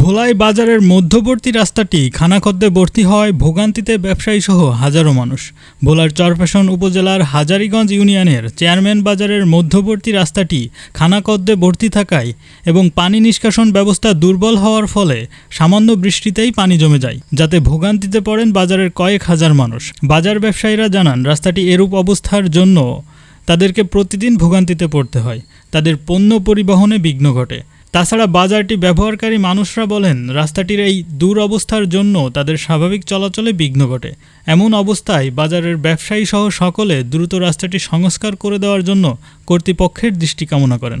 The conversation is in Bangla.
ভোলাই বাজারের মধ্যবর্তী রাস্তাটি খানাখদ্দে ভর্তি হওয়ায় ভোগান্তিতে ব্যবসায়ী সহ হাজারো মানুষ। ভোলার চরফ্যাশন উপজেলার হাজারীগঞ্জ ইউনিয়নের চেয়ারম্যান বাজারের মধ্যবর্তী রাস্তাটি খানাকদ্দে ভর্তি থাকায় এবং পানি নিষ্কাশন ব্যবস্থা দুর্বল হওয়ার ফলে সামান্য বৃষ্টিতেই পানি জমে যায়, যাতে ভোগান্তিতে পড়েন বাজারের কয়েক হাজার মানুষ। বাজার ব্যবসায়ীরা জানান, রাস্তাটি এরূপ অবস্থার জন্য তাদেরকে প্রতিদিন ভোগান্তিতে পড়তে হয়। তাদের পণ্য পরিবহনে বিঘ্ন ঘটে। তাছাড়া বাজারটি ব্যবহারকারী মানুষরা বলেন, রাস্তাটির এই দুরবস্থার জন্য তাদের স্বাভাবিক চলাচলে বিঘ্ন ঘটে। এমন অবস্থায় বাজারের ব্যবসায়ী সহ সকলে দ্রুত রাস্তাটি সংস্কার করে দেওয়ার জন্য কর্তৃপক্ষের দৃষ্টি কামনা করেন।